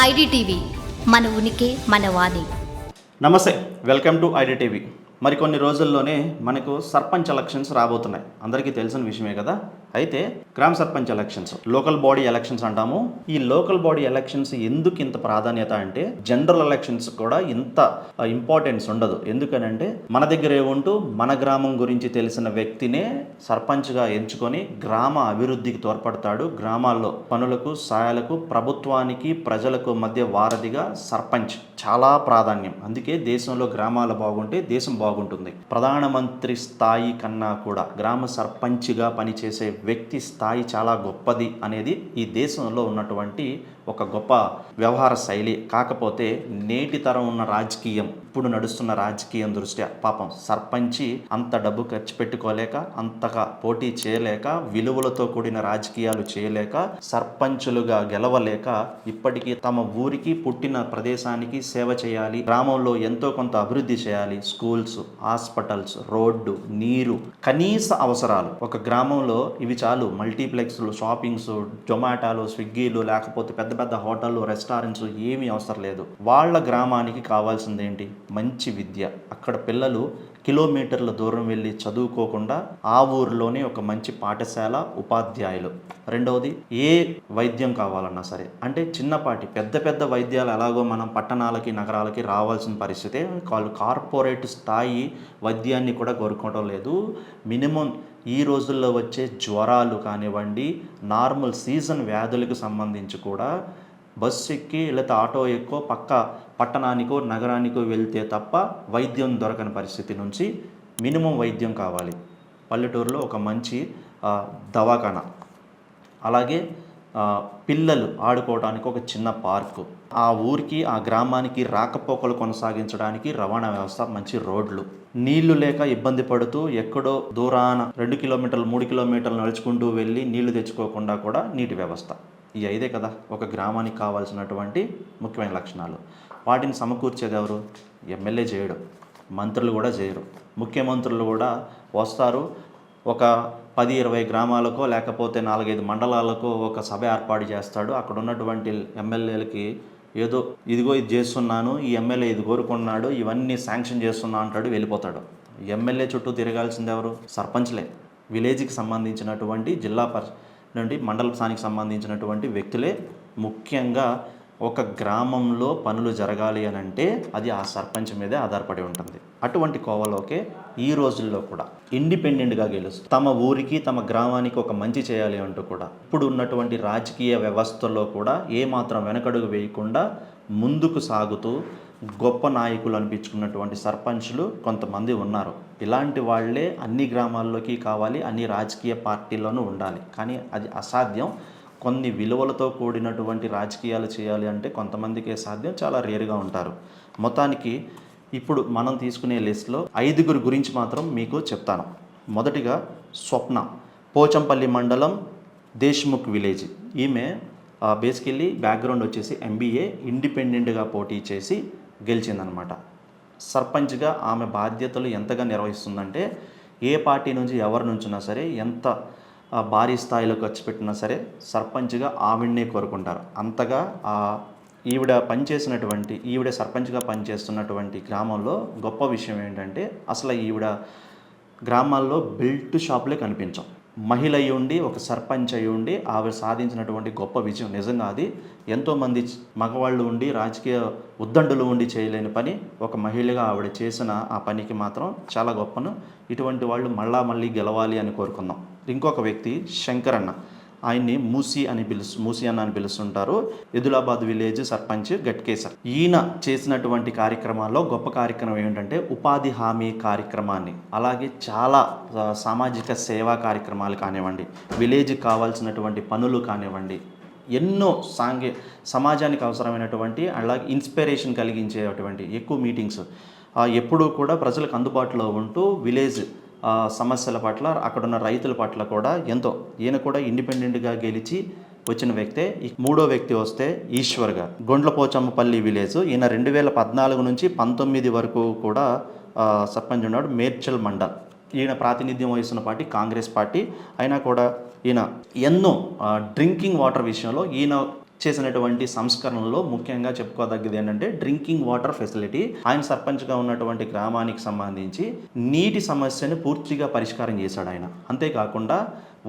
IDTV మన ఉనికి మన వాణి. నమస్తే వెల్కమ్ టు ఐడిటీవీ. మరికొన్ని రోజుల్లోనే మనకు సర్పంచ్ ఎలక్షన్స్ రాబోతున్నాయి. అందరికీ తెలిసిన విషయమే కదా? అయితే గ్రామ sarpanch elections local body elections అంటాము. ఈ లోకల్ బాడీ ఎలక్షన్స్ ఎందుకు ఇంత ప్రాధాన్యత అంటే జనరల్ ఎలక్షన్స్ కూడా ఇంత ఇంపార్టెన్స్ ఉండదు. ఎందుకనంటే మన దగ్గర ఏముంటూ మన గ్రామం గురించి తెలిసిన వ్యక్తినే సర్పంచ్గా ఎంచుకొని గ్రామ అభివృద్ధికి తోడ్పడతాడు. గ్రామాల్లో పనులకు సాయాలకు ప్రభుత్వానికి ప్రజలకు మధ్య వారధిగా సర్పంచ్ చాలా ప్రాధాన్యం. అందుకే దేశంలో గ్రామాలు బాగుంటే దేశం బాగుంటుంది. ప్రధానమంత్రి స్థాయి కన్నా కూడా గ్రామ సర్పంచ్గా పనిచేసే వ్యక్తి స్థాయి చాలా గొప్పది అనేది ఈ దేశంలో ఉన్నటువంటి ఒక గొప్ప వ్యవహార శైలి. కాకపోతే నేటి తరం ఉన్న రాజకీయం ఇప్పుడు నడుస్తున్న రాజకీయం దృష్ట్యా పాపం సర్పంచి అంత డబ్బు ఖర్చు పెట్టుకోలేక అంతగా పోటీ చేయలేక విలువలతో కూడిన రాజకీయాలు చేయలేక సర్పంచులుగా గెలవలేక ఇప్పటికీ తమ ఊరికి పుట్టిన ప్రదేశానికి సేవ చేయాలి. గ్రామంలో ఎంతో కొంత అభివృద్ధి చేయాలి. స్కూల్స్ హాస్పిటల్స్ రోడ్డు నీరు కనీస అవసరాలు. ఒక గ్రామంలో ఇవి చాలు. మల్టీప్లెక్స్లు షాపింగ్స్ జొమాటోలు స్విగ్గీలు లేకపోతే పెద్ద పెద్ద హోటళ్ళు రెస్టారెంట్స్ ఏమీ అవసరం లేదు. వాళ్ళ గ్రామానికి కావాల్సింది ఏంటి మంచి విద్య. అక్కడ పిల్లలు కిలోమీటర్ల దూరం వెళ్ళి చదువుకోకుండా ఆ ఊరిలోనే ఒక మంచి పాఠశాల ఉపాధ్యాయులు. రెండవది ఏ వైద్యం కావాలన్నా సరే. అంటే చిన్నపాటి పెద్ద పెద్ద వైద్యాలు ఎలాగో మనం పట్టణాలకి నగరాలకి రావాల్సిన పరిస్థితే వాళ్ళు కార్పొరేట్ స్థాయి వైద్యాన్ని కూడా కోరుకోవడం లేదు. మినిమం ఈ రోజుల్లో వచ్చే జ్వరాలు కానివ్వండి నార్మల్ సీజన్ వ్యాధులకు సంబంధించి కూడా బస్సు ఎక్కి లేకపోతే ఆటో ఎక్కువ పక్క పట్టణానికో నగరానికో వెళ్తే తప్ప వైద్యం దొరకని పరిస్థితి నుంచి మినిమం వైద్యం కావాలి. పల్లెటూరులో ఒక మంచి దవాఖానా. అలాగే పిల్లలు ఆడుకోవడానికి ఒక చిన్న పార్కు. ఆ ఊరికి ఆ గ్రామానికి రాకపోకలు కొనసాగించడానికి రవాణా వ్యవస్థ మంచి రోడ్లు. నీళ్ళు లేక ఇబ్బంది పడుతూ ఎక్కడో దూరాన రెండు కిలోమీటర్లు మూడు కిలోమీటర్లు నడుచుకుంటూ వెళ్ళి నీళ్ళు తెచ్చుకోకుండా కూడా నీటి వ్యవస్థ. ఈ ఐదే కదా ఒక గ్రామానికి కావాల్సినటువంటి ముఖ్యమైన లక్షణాలు. వాటిని సమకూర్చేది ఎవరు? ఎమ్మెల్యే చేయడు. మంత్రులు కూడా చేయరు. ముఖ్యమంత్రులు కూడా వస్తారు. ఒక పది ఇరవై గ్రామాలకో లేకపోతే నాలుగైదు మండలాలకో ఒక సభ ఏర్పాటు చేస్తాడు. అక్కడ ఉన్నటువంటి ఎమ్మెల్యేలకి ఏదో ఇదిగో ఇది చేస్తున్నాను ఈ ఎమ్మెల్యే ఇది కోరుకున్నాడు ఇవన్నీ శాంక్షన్ చేస్తున్నా అంటాడు వెళ్ళిపోతాడు. ఎమ్మెల్యే చుట్టూ తిరగాల్సింది ఎవరు? సర్పంచ్లే. విలేజ్కి సంబంధించినటువంటి జిల్లా పరి నుండి మండల స్థానికి సంబంధించినటువంటి వ్యక్తులే. ముఖ్యంగా ఒక గ్రామంలో పనులు జరగాలి అని అంటే అది ఆ సర్పంచ్ మీదే ఆధారపడి ఉంటుంది. అటువంటి కోవలోకే ఈ రోజుల్లో కూడా ఇండిపెండెంట్గా గెలుస్తూ తమ ఊరికి తమ గ్రామానికి ఒక మంచి చేయాలి అంటూ కూడా ఇప్పుడు ఉన్నటువంటి రాజకీయ వ్యవస్థలో కూడా ఏమాత్రం వెనకడుగు వేయకుండా ముందుకు సాగుతూ గొప్ప నాయకులు అనిపించుకున్నటువంటి సర్పంచ్లు కొంతమంది ఉన్నారు. ఇలాంటి వాళ్ళే అన్ని గ్రామాల్లోకి కావాలి అన్ని రాజకీయ పార్టీల్లోనూ ఉండాలి. కానీ అది అసాధ్యం. కొన్ని విలువలతో కూడినటువంటి రాజకీయాలు చేయాలి అంటే కొంతమందికే సాధ్యం చాలా రేరుగా ఉంటారు. మొత్తానికి ఇప్పుడు మనం తీసుకునే లిస్ట్లో ఐదుగురు గురించి మాత్రం మీకు చెప్తాను. మొదటిగా స్వప్న పోచంపల్లి మండలం దేశ్ముఖ్ విలేజ్. ఈమె బేసికల్లీ బ్యాక్గ్రౌండ్ వచ్చేసి ఎంబీఏ ఇండిపెండెంట్గా పోటీ చేసి గెలిచిందనమాట. సర్పంచ్గా ఆమె బాధ్యతలు ఎంతగా నిర్వహిస్తుందంటే ఏ పార్టీ నుంచి ఎవరి నుంచినా సరే ఎంత భారీ స్థాయిలో ఖర్చు పెట్టినా సరే సర్పంచ్గా ఆవిడనే కోరుకుంటారు. అంతగా ఆ, ఈవిడ పనిచేసినటువంటి ఈవిడ సర్పంచ్గా పనిచేస్తున్నటువంటి గ్రామంలో గొప్ప విషయం ఏంటంటే అసలు ఈవిడ గ్రామాల్లో బిల్ట్ షాపులే కనిపించం మహిళ అయి ఉండి ఒక సర్పంచ్ అయి ఉండి ఆవిడ సాధించినటువంటి గొప్ప విజయం నిజంగా అది. ఎంతోమంది మగవాళ్ళు ఉండి రాజకీయ ఉద్దండులు ఉండి చేయలేని పని ఒక మహిళగా ఆవిడ చేసిన ఆ పనికి మాత్రం చాలా గొప్పను. ఇటువంటి వాళ్ళు మళ్ళా మళ్ళీ గెలవాలి అని కోరుకుందాం. ఇంకొక వ్యక్తి శంకరన్న. ఆయన్ని మూసి అని పిలుస్తు మూసి అన్న అని పిలుస్తుంటారు. ఎదులాబాద్ విలేజ్ సర్పంచ్ గట్కేసర్. ఈయన చేసినటువంటి కార్యక్రమాల్లో గొప్ప కార్యక్రమం ఏంటంటే ఉపాధి హామీ కార్యక్రమాన్ని. అలాగే చాలా సామాజిక సేవా కార్యక్రమాలు కానివ్వండి విలేజ్కి కావాల్సినటువంటి పనులు కానివ్వండి ఎన్నో సాంఘి సమాజానికి అవసరమైనటువంటి అలాగే ఇన్స్పిరేషన్ కలిగించేటువంటి ఎక్కువ మీటింగ్స్. ఎప్పుడూ కూడా ప్రజలకు అందుబాటులో ఉంటూ విలేజ్ సమస్యల పట్ల అక్కడున్న రైతుల పట్ల కూడా ఎంతో ఈయన కూడా ఇండిపెండెంట్గా గెలిచి వచ్చిన వ్యక్తే. ఈ మూడో వ్యక్తి వస్తే ఈశ్వర్ గారు. గొండ్లపోచమ్మపల్లి విలేజ్. ఈయన రెండు వేల పద్నాలుగు నుంచి పంతొమ్మిది వరకు కూడా సర్పంచ్ ఉన్నాడు. మేడ్చల్ మండల్ ఈయన ప్రాతినిధ్యం వహిస్తున్న పార్టీ కాంగ్రెస్ పార్టీ. అయినా కూడా ఈయన ఎన్నో డ్రింకింగ్ వాటర్ విషయంలో ఈయన చేసినటువంటి సంస్కరణలో ముఖ్యంగా చెప్పుకోదగ్గది ఏంటంటే డ్రింకింగ్ వాటర్ ఫెసిలిటీ. ఆయన సర్పంచ్గా ఉన్నటువంటి గ్రామానికి సంబంధించి నీటి సమస్యను పూర్తిగా పరిష్కారం చేశాడు ఆయన. అంతేకాకుండా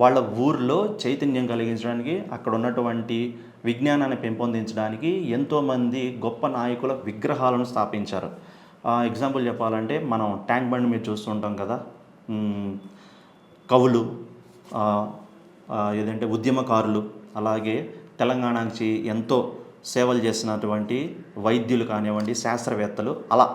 వాళ్ళ ఊర్లో చైతన్యం కలిగించడానికి అక్కడ ఉన్నటువంటి విజ్ఞానాన్ని పెంపొందించడానికి ఎంతోమంది గొప్ప నాయకుల విగ్రహాలను స్థాపించారు. ఎగ్జాంపుల్ చెప్పాలంటే మనం ట్యాంక్ బండ్ మీరు చూస్తుంటాం కదా. కవులు ఏదంటే ఉద్యమకారులు అలాగే తెలంగాణకి ఎంతో సేవలు చేసినటువంటి వైద్యులు కానివ్వండి శాస్త్రవేత్తలు అలా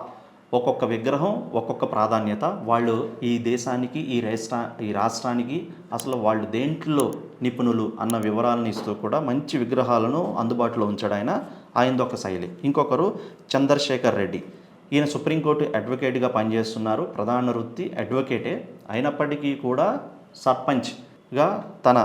ఒక్కొక్క విగ్రహం ఒక్కొక్క ప్రాధాన్యత. వాళ్ళు ఈ దేశానికి ఈ రాష్ట్ర ఈ రాష్ట్రానికి అసలు వాళ్ళు దేంట్లో నిపుణులు అన్న వివరాలను ఇస్తూ కూడా మంచి విగ్రహాలను అందుబాటులో ఉంచాడు ఆయన ఆయనది ఒక శైలి. ఇంకొకరు చంద్రశేఖర్ రెడ్డి. ఈయన సుప్రీంకోర్టు అడ్వకేట్గా పనిచేస్తున్నారు. ప్రధాన వృత్తి అడ్వకేటే. అయినప్పటికీ కూడా సర్పంచ్గా తన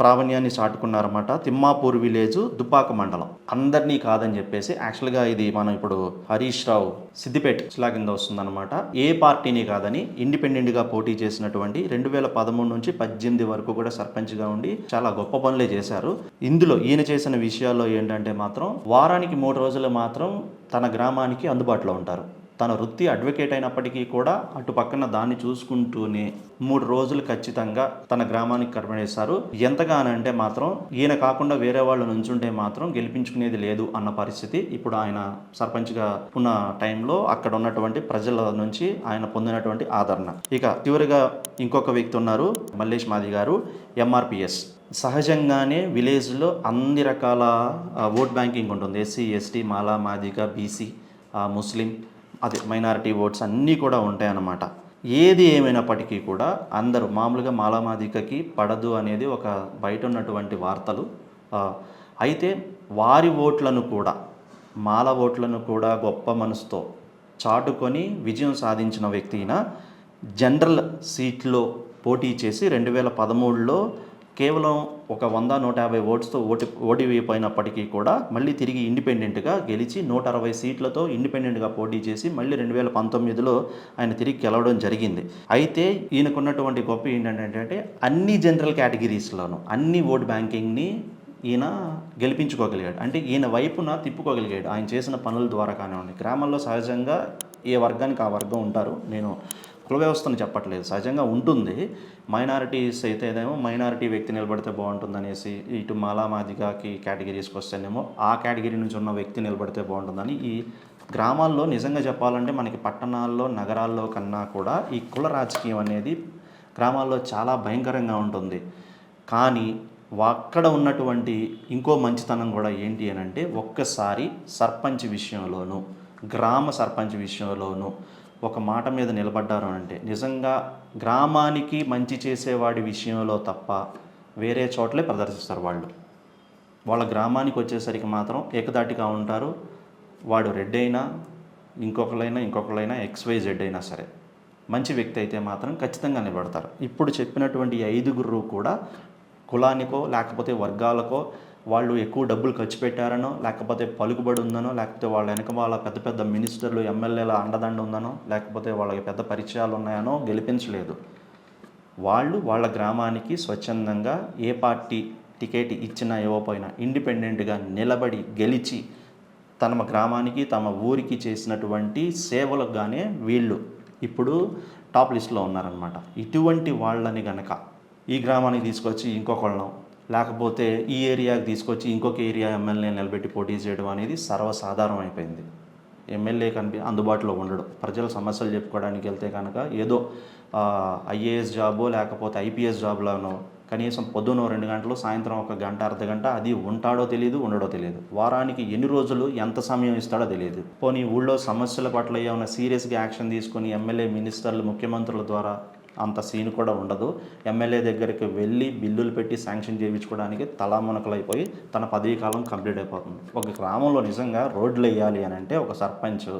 ప్రావీణ్యాన్ని చాటుకున్నారన్నమాట. తిమ్మాపూర్ విలేజ్ దుబ్బాక మండలం. అందరినీ కాదని చెప్పేసి యాక్చువల్గా ఇది మనం ఇప్పుడు హరీష్ రావు సిద్దిపేట జిల్లా కింద వస్తుందన్నమాట. ఏ పార్టీని కాదని ఇండిపెండెంట్గా పోటీ చేసినటువంటి రెండు వేల పదమూడు నుంచి పద్దెనిమిది వరకు కూడా సర్పంచ్గా ఉండి చాలా గొప్ప పనులే చేశారు. ఇందులో ఈయన చేసిన విషయాల్లో ఏంటంటే మాత్రం వారానికి మూడు రోజులు మాత్రం తన గ్రామానికి అందుబాటులో ఉంటారు. తన వృత్తి అడ్వకేట్ అయినప్పటికీ కూడా అటు పక్కన దాన్ని చూసుకుంటూనే మూడు రోజులు ఖచ్చితంగా తన గ్రామానికి కర్మనేశారు ఎంతగానంటే మాత్రం ఈయన కాకుండా వేరే వాళ్ళు నుంచుంటే మాత్రం గెలిపించుకునేది లేదు అన్న పరిస్థితి ఇప్పుడు ఆయన సర్పంచ్గా ఉన్న టైంలో అక్కడ ఉన్నటువంటి ప్రజల నుంచి ఆయన పొందినటువంటి ఆదరణ. ఇక చివరిగా ఇంకొక వ్యక్తి ఉన్నారు మల్లేష్ మాది గారు ఎంఆర్పిఎస్ సహజంగానే విలేజ్లో అన్ని రకాల ఓట్ బ్యాంకింగ్ ఉంటుంది. SC ST Mala Madiga BC ముస్లిం అదే మైనారిటీ ఓట్స్ అన్నీ కూడా ఉంటాయన్నమాట. ఏది ఏమైనప్పటికీ కూడా అందరూ మామూలుగా మాలామాదికకి పడదు అనేది ఒక బయట ఉన్నటువంటి వార్తలు అయితే వారి ఓట్లను కూడా మాల ఓట్లను కూడా గొప్ప మనసుతో చాటుకొని విజయం సాధించిన వ్యక్తి జనరల్ సీట్లో పోటీ చేసి రెండు వేల పదమూడులో కేవలం ఒక వంద నూట యాభై ఓట్స్తో ఓటి ఓడిపోయినప్పటికీ కూడా మళ్ళీ తిరిగి ఇండిపెండెంట్గా గెలిచి నూట అరవై సీట్లతో ఇండిపెండెంట్గా పోటీ చేసి మళ్ళీ రెండు వేల పంతొమ్మిదిలో ఆయన తిరిగి గెలవడం జరిగింది. అయితే ఈయనకున్నటువంటి గొప్ప ఏంటంటే అన్ని జనరల్ కేటగిరీస్లోనూ అన్ని ఓట్ బ్యాంకింగ్ని ఈయన గెలిపించుకోగలిగాడు. అంటే ఈయన వైపున తిప్పుకోగలిగాడు. ఆయన చేసిన పనుల ద్వారా కానివ్వండి. గ్రామాల్లో సహజంగా ఏ వర్గానికి ఆ వర్గం ఉంటారు నేను కుల వ్యవస్థను చెప్పట్లేదు. సహజంగా ఉంటుంది. మైనారిటీస్ అయితే ఏదేమో మైనారిటీ వ్యక్తి నిలబడితే బాగుంటుందనేసి ఇటు మాలా మాదిగాకి కేటగిరీస్కి వస్తేనేమో ఆ కేటగిరీ నుంచి ఉన్న వ్యక్తి నిలబడితే బాగుంటుందని ఈ గ్రామాల్లో నిజంగా చెప్పాలంటే మనకి పట్టణాల్లో నగరాల్లో కన్నా కూడా ఈ కుల రాజకీయం అనేది గ్రామాల్లో చాలా భయంకరంగా ఉంటుంది. కానీ అక్కడ ఉన్నటువంటి ఇంకో మంచితనం కూడా ఏంటి అని అంటే ఒక్కసారి సర్పంచ్ విషయంలోనూ గ్రామ సర్పంచ్ విషయంలోనూ ఒక మాట మీద నిలబడ్డారు అంటే నిజంగా గ్రామానికి మంచి చేసేవాడి విషయంలో తప్ప వేరే చోట్లే ప్రదర్శిస్తారు వాళ్ళు. వాళ్ళ గ్రామానికి వచ్చేసరికి మాత్రం ఏకదాటిగా ఉంటారు. వాడు రెడ్ అయినా ఇంకొకరైనా ఇంకొకరైనా ఎక్స్వై జెడ్ అయినా సరే మంచి వ్యక్తి అయితే మాత్రం ఖచ్చితంగా నిలబడతారు. ఇప్పుడు చెప్పినటువంటి ఐదుగురు కూడా కులానికో లేకపోతే వర్గాలకో వాళ్ళు ఎక్కువ డబ్బులు ఖర్చు పెట్టారనో లేకపోతే పలుకుబడి ఉందనో లేకపోతే వాళ్ళ వెనక వాళ్ళ పెద్ద పెద్ద మినిస్టర్లు ఎమ్మెల్యేల అండదండ ఉందనో లేకపోతే వాళ్ళకి పెద్ద పరిచయాలు ఉన్నాయనో గెలిపించలేదు. వాళ్ళు వాళ్ళ గ్రామానికి స్వచ్ఛందంగా ఏ పార్టీ టికెట్ ఇచ్చినా ఇవ్వకపోయినా ఇండిపెండెంట్గా నిలబడి గెలిచి తమ గ్రామానికి తమ ఊరికి చేసినటువంటి సేవలకు గానే వీళ్ళు ఇప్పుడు టాప్ లిస్ట్లో ఉన్నారనమాట. ఇటువంటి వాళ్ళని గనక ఈ గ్రామానికి తీసుకొచ్చి ఇంకొకళ్ళం లేకపోతే ఈ ఏరియాకి తీసుకొచ్చి ఇంకొక ఏరియా ఎమ్మెల్యే నిలబెట్టి పోటీ చేయడం అనేది సర్వసాధారణం అయిపోయింది ఎమ్మెల్యే కనిపి అందుబాటులో ఉండడు. ప్రజల సమస్యలు చెప్పుకోవడానికి వెళ్తే కనుక ఏదో ఐఏఎస్ జాబో లేకపోతే ఐపీఎస్ జాబ్లోనో కనీసం పొద్దున రెండు గంటలు సాయంత్రం ఒక గంట అర్ధ గంట అది ఉంటాడో తెలియదు ఉండడో తెలియదు వారానికి ఎన్ని రోజులు ఎంత సమయం ఇస్తాడో తెలియదు పోనీ ఊళ్ళో సమస్యల పట్ల ఏమైనా సీరియస్గా యాక్షన్ తీసుకొని ఎమ్మెల్యే మినిస్టర్లు ముఖ్యమంత్రుల ద్వారా అంత సీన్ కూడా ఉండదు. ఎమ్మెల్యే దగ్గరికి వెళ్ళి బిల్లులు పెట్టి శాంక్షన్ చేయించుకోవడానికి తలామునకలైపోయి తన పదవీ కాలం కంప్లీట్ అయిపోతుంది. ఒక గ్రామంలో నిజంగా రోడ్లు వేయాలి అని అంటే ఒక సర్పంచ్.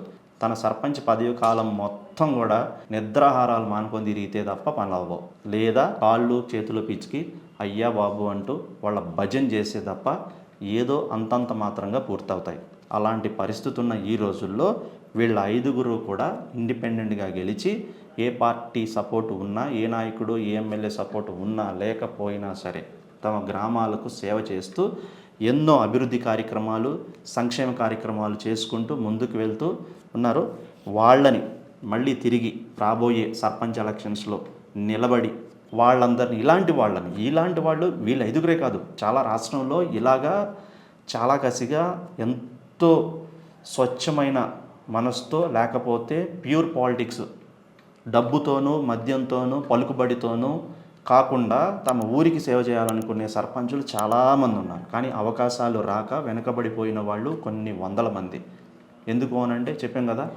తన సర్పంచ్ పదవి కాలం మొత్తం కూడా నిద్రాహారాలు మానుకొని తిరిగితే తప్ప పనులు అవ్వవు. లేదా కాళ్ళు చేతులు పిచ్చికి అయ్యా బాబు అంటూ వాళ్ళ భజన చేసే తప్ప ఏదో అంతంత మాత్రంగా పూర్తవుతాయి. అలాంటి పరిస్థితి ఉన్న ఈ రోజుల్లో వీళ్ళ ఐదుగురు కూడా ఇండిపెండెంట్గా గెలిచి ఏ పార్టీ సపోర్ట్ ఉన్నా ఏ నాయకుడు ఏ ఎమ్మెల్యే సపోర్ట్ ఉన్నా లేకపోయినా సరే తమ గ్రామాలకు సేవ చేస్తూ ఎన్నో అభివృద్ధి కార్యక్రమాలు సంక్షేమ కార్యక్రమాలు చేసుకుంటూ ముందుకు వెళ్తూ ఉన్నారు. వాళ్ళని మళ్ళీ తిరిగి రాబోయే సర్పంచ్ ఎలక్షన్స్లో నిలబడి వాళ్ళందరినీ ఇలాంటి వాళ్ళని ఇలాంటి వాళ్ళు వీళ్ళు ఐదుగురే కాదు చాలా రాష్ట్రంలో ఇలాగా చాలా కసిగా ఎంతో స్వచ్ఛమైన మనసుతో లేకపోతే ప్యూర్ పాలిటిక్స్. డబ్బుతోనూ మద్యంతోనూ పలుకుబడితోనూ కాకుండా తమ ఊరికి సేవ చేయాలనుకునే సర్పంచులు చాలామంది ఉన్నారు. కానీ అవకాశాలు రాక వెనకబడిపోయిన వాళ్ళు కొన్ని వందల మంది. ఎందుకు అనంటే చెప్పాం కదా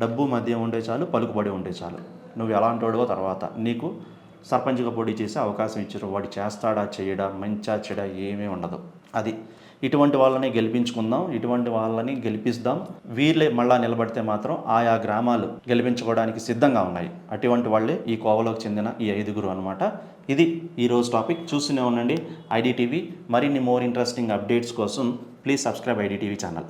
డబ్బు మద్యం ఉండే చాలు పలుకుబడి ఉండే చాలు. నువ్వు ఎలాంటి వాడివో తర్వాత. నీకు సర్పంచ్గా పోటీ చేసే అవకాశం ఇచ్చారు. వాడు చేస్తాడా చేయడా మంచా చెడా ఏమీ ఉండదు. అది ఇటువంటి వాళ్ళని గెలిపించుకుందాం ఇటువంటి వాళ్ళని గెలిపిస్తాం. వీళ్ళే మళ్ళా నిలబడితే మాత్రం ఆయా గ్రామాలు గెలిపించుకోవడానికి సిద్ధంగా ఉన్నాయి. అటువంటి వాళ్ళే ఈ కోవలోకి చెందిన ఈ ఐదుగురు అనమాట ఇది ఈరోజు టాపిక్. చూస్తూనే ఉండండి ఐడిటీవీ మరిన్ని మోర్ ఇంట్రెస్టింగ్ అప్డేట్స్ కోసం please subscribe I D T V channel.